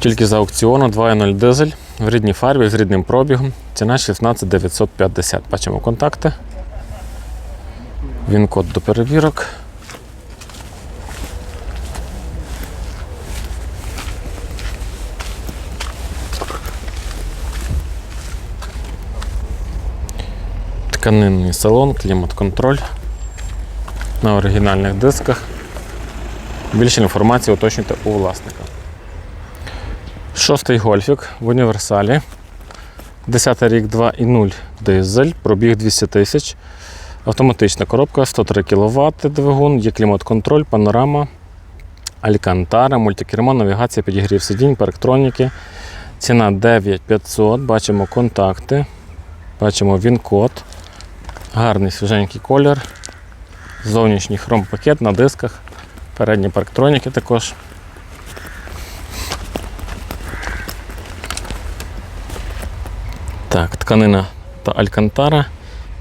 Тільки за аукціону 2.0 дизель в рідній фарбі з рідним пробігом. Ціна 16 950. Бачимо контакти. Він код до перевірок. Тканинний салон, клімат-контроль на оригінальних дисках. Більше інформації уточнюйте у власника. Шостий гольфік в універсалі. 10 рік 2,0 дизель, пробіг 200 тисяч. Автоматична коробка, 103 кВт двигун, є клімат-контроль, панорама, алькантара, мультикермо, навігація, підігрів сидінь, парктроніки. Ціна 9500. Бачимо контакти. Бачимо він-код. Гарний свіженький колір. Зовнішній хром-пакет на дисках. Передні парктроніки також. Так, тканина та алькантара,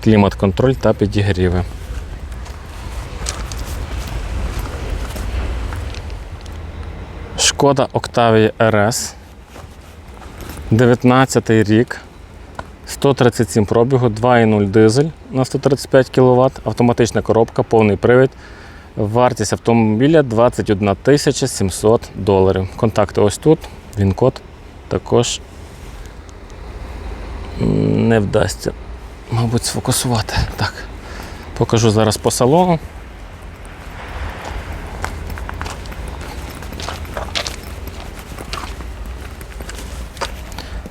клімат-контроль та підігріви. Шкода Octavia RS. 19 рік. 137 пробігу, 2,0 дизель на 135 кВт, автоматична коробка, повний привід. Вартість автомобіля 21 700 доларів. Контакти ось тут, він код також не вдасться, мабуть, сфокусувати. Так, покажу зараз по салону.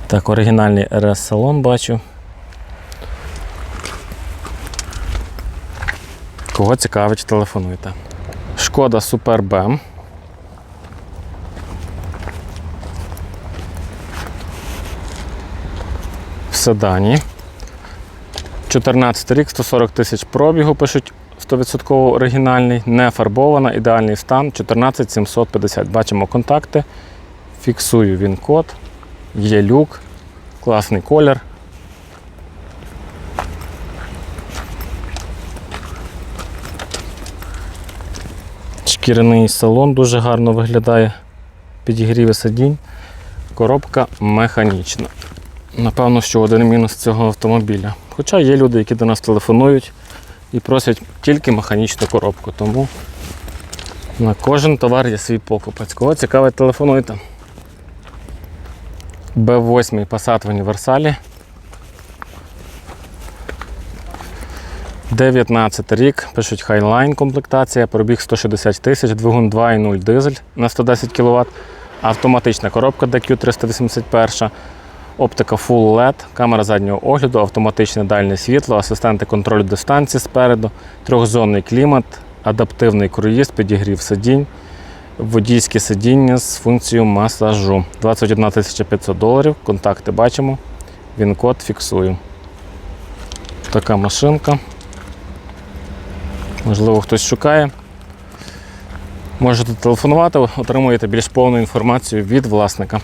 Так, оригінальний RS салон бачу. Кого цікавить, телефонуйте. Шкода Super BM. в седані. 14 рік, 140 тисяч пробігу, пишуть 100% оригінальний, не фарбована, ідеальний стан 14750. Бачимо контакти. Фіксую він код. Є люк, класний колір. Шкіряний салон дуже гарно виглядає. Підігріви сидінь. Коробка механічна. Напевно, що один мінус цього автомобіля. Хоча є люди, які до нас телефонують і просять тільки механічну коробку. Тому на кожен товар є свій покупець. Кого цікавить, телефонуйте. Б8 Passat в універсалі. 19 рік, пишуть Highline комплектація, пробіг 160 тисяч, двигун 2,0 дизель на 110 кВт, автоматична коробка DQ381, оптика Full LED, камера заднього огляду, автоматичне дальне світло, асистенти контролю дистанції спереду, трьохзонний клімат, адаптивний круїз, підігрів сидінь, водійське сидіння з функцією масажу. 21 500 доларів. Контакти бачимо. Він код фіксую. Така машинка. Можливо, хтось шукає. Можете телефонувати, отримуєте більш повну інформацію від власника.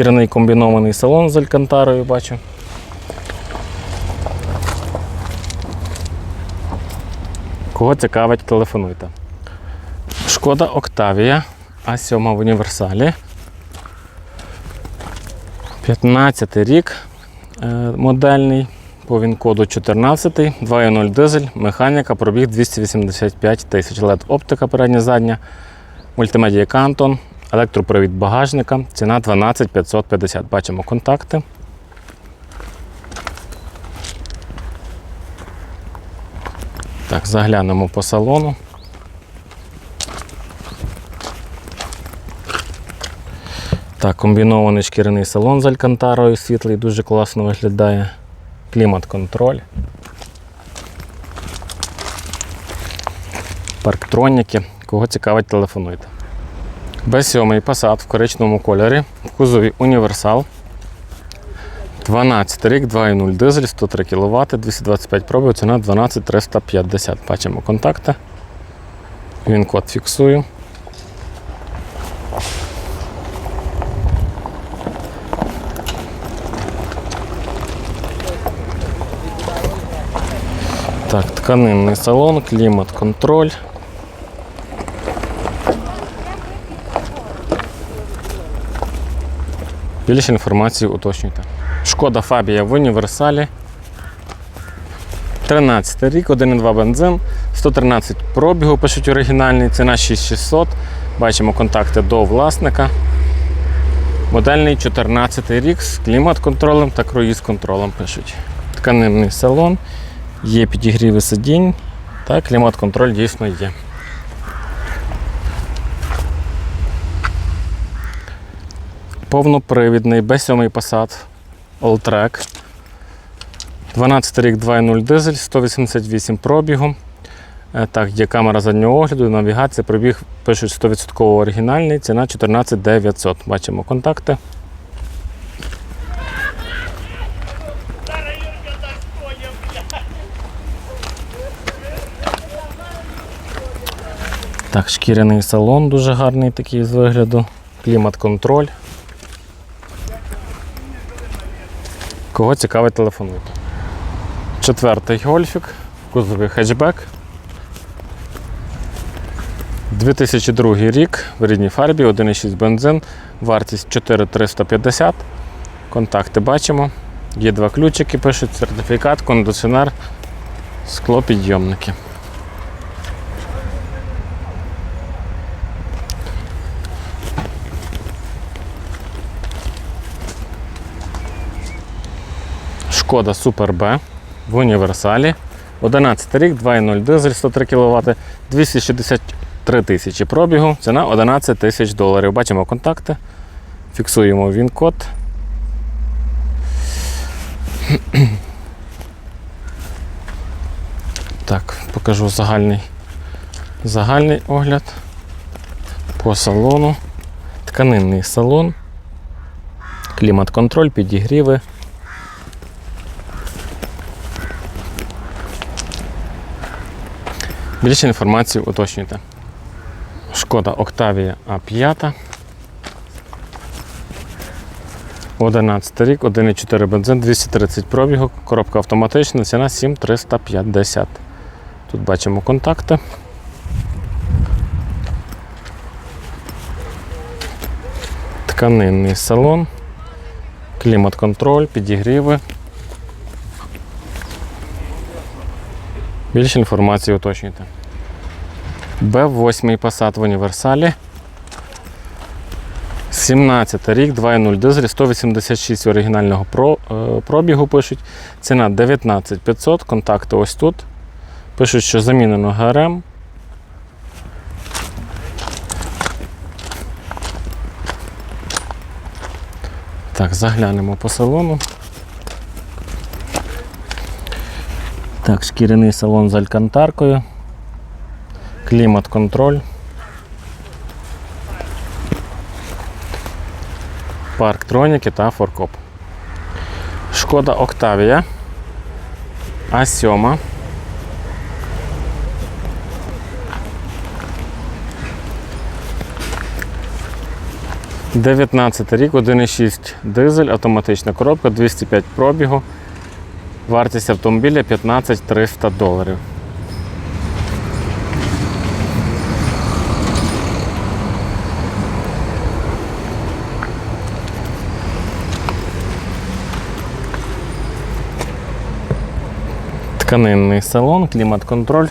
Шкіряний комбінований салон з алькантарою бачу. Кого цікавить, телефонуйте. Шкода Октавія А7 в універсалі. 15 рік е, модельний. По він-коду 14, 2.0 дизель, механіка, пробіг 285 тисяч. LED оптика передня задня, мультимедія Canton, електропривід багажника, ціна 12 550. Бачимо контакти. Так, заглянемо по салону. Так, комбінований шкіряний салон з алькантарою світлий, дуже класно виглядає. Клімат-контроль. Парктроніки. Кого цікавить, телефонуйте. Б7 Passat в коричневому кольорі. В кузові універсал. 12 рік, 2,0 дизель, 103 кВт, 225 пробів, ціна 12 350. Бачимо контакти. Він код фіксую. Так, тканинний салон, клімат-контроль. Більше інформації уточнюйте. Шкода Фабія в універсалі. 13 рік, 1,2 бензин, 113 пробігу, пишуть оригінальний, ціна 6600. Бачимо контакти до власника. Модельний 14 рік з клімат-контролем та круїз-контролем пишуть. Тканинний салон, є підігріви сидінь та клімат-контроль дійсно є. Повнопривідний B7 Passat Alltrack. 12 рік 2.0 дизель, 188 пробігу. Е, Так, є камера заднього огляду, навігація, пробіг пишуть 100% оригінальний, ціна 14 900. Бачимо контакти. Так, шкіряний салон дуже гарний такий з вигляду. Клімат-контроль. Кого цікавить, телефонуйте. Четвертий гольфік, кузовий хетчбек. 2002 рік в рідній фарбі, 1,6 бензин, вартість 4350. Контакти бачимо. Є два ключики, пишуть сертифікат, кондиціонер, склопідйомники. Шкода Супер Б в універсалі. 11 рік, 2,0 дизель, 103 кВт, 263 тисячі пробігу, ціна 11 тисяч доларів. Бачимо контакти, фіксуємо він код. Так, покажу загальний, загальний огляд по салону. Тканинний салон, клімат-контроль, підігріви. Більше інформації уточнюйте. Шкода Octavia A5. 11 рік, 1,4 бензин, 230 пробігу, коробка автоматична, ціна 7350. Тут бачимо контакти. Тканинний салон, клімат-контроль, підігріви. Більше інформації уточнюйте. Б8 Passat в універсалі. 17 рік, 2.0 дизель, 186 оригінального е, пробігу пишуть. Ціна 19 500, контакти ось тут. Пишуть, що замінено ГРМ. Так, заглянемо по салону. Так, шкіряний салон з алькантаркою. Клімат-контроль. Парктроніки та форкоп. Шкода Октавія. А7. Дев'ятнадцятий рік, 1,6 дизель, автоматична коробка, 205 пробігу. Вартість автомобіля 15 300 доларів. Тканинний салон, клімат-контроль.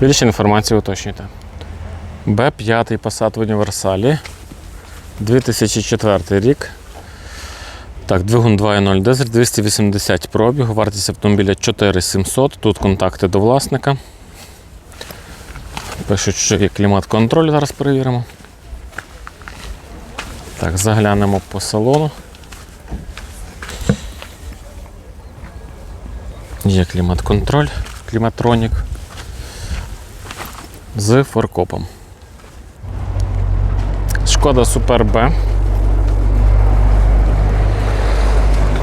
Більше інформації уточнюйте. Б5 Passat в універсалі. 2004 рік. Так, двигун 2.0 дизель, 280 пробігу, вартість автомобіля 4700. Тут контакти до власника. Пишуть, що є клімат-контроль, зараз перевіримо. Так, заглянемо по салону. Є клімат-контроль, кліматронік з форкопом. Шкода Супер Б.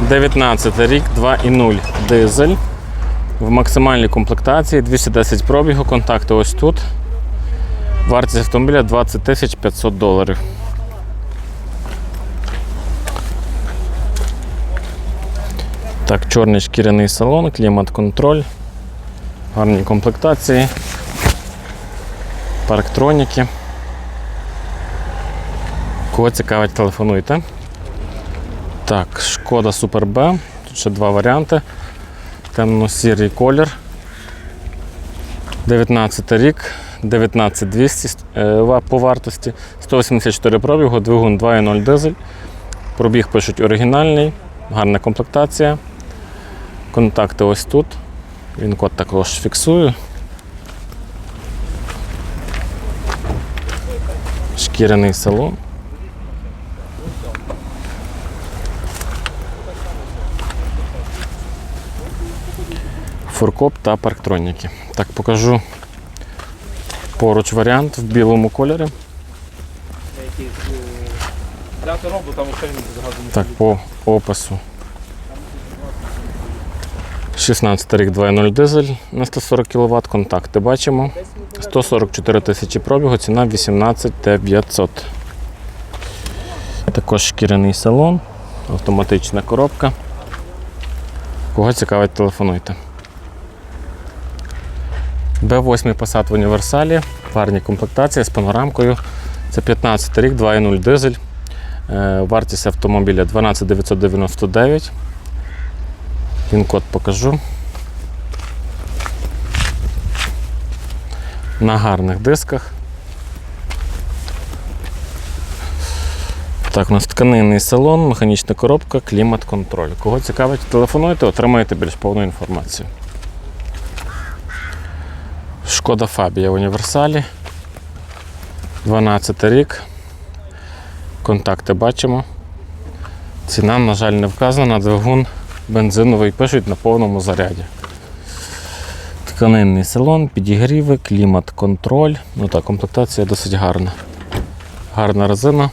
19 рік, 2,0 дизель. В максимальній комплектації 210 пробігу, контакти ось тут. Вартість автомобіля 20 тисяч 500 доларів. Так, чорний шкіряний салон, клімат-контроль, гарні комплектації, парктроніки. Кого цікавить, телефонуйте. Так, шкода Супер Б. Тут ще два варіанти. Темно-сірий колір. 19 рік, 19200 е, по вартості, 184 пробігу, двигун 2.0 дизель. Пробіг пишуть оригінальний, гарна комплектація. Контакти ось тут. Він код також фіксую. Шкіряний салон. Фуркоп та парктроніки. Так, покажу поруч варіант в білому кольорі. Так, по опису. 16 рік 2.0 дизель на 140 кВт. Контакти бачимо. 144 тисячі пробігу, ціна 18 900. Також шкіряний салон, автоматична коробка. Кого цікавить, телефонуйте. Б8 Passat в універсалі, парні комплектації з панорамкою. Це 15 рік, 2.0 дизель. Е, Вартість автомобіля 12 999. Він код покажу. На гарних дисках. Так, у нас тканинний салон, механічна коробка, клімат-контроль. Кого цікавить, телефонуйте, отримаєте більш повну інформацію. Шкода Фабія універсалі. 12 рік. Контакти бачимо. Ціна, на жаль, не вказана. Двигун бензиновий пишуть на повному заряді. Тканинний салон, підігріви, клімат-контроль. Ну так, комплектація досить гарна. Гарна резина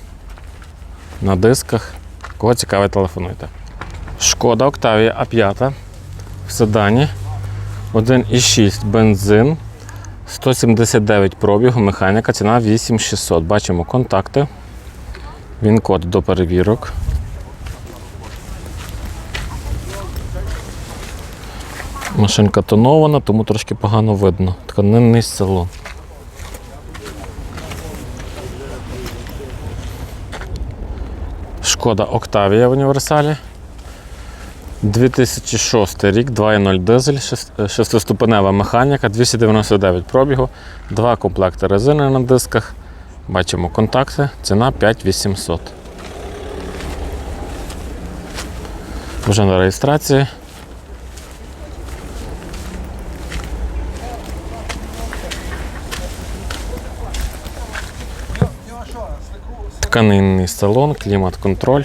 на дисках. Кого цікавить, телефонуйте. Шкода Octavia A5 в седані. 1,6 бензин. 179 пробігу, механіка, ціна 8600. Бачимо контакти. Він код до перевірок. Машинка тонована, тому трошки погано видно. Тканинний салон. Шкода Октавія в універсалі. 2006 рік, 2.0 дизель, 6-ступенева механіка, 299 пробігу, два комплекти резини на дисках. Бачимо контакти, ціна 5800. Вже на реєстрації. Тканинний салон, клімат-контроль.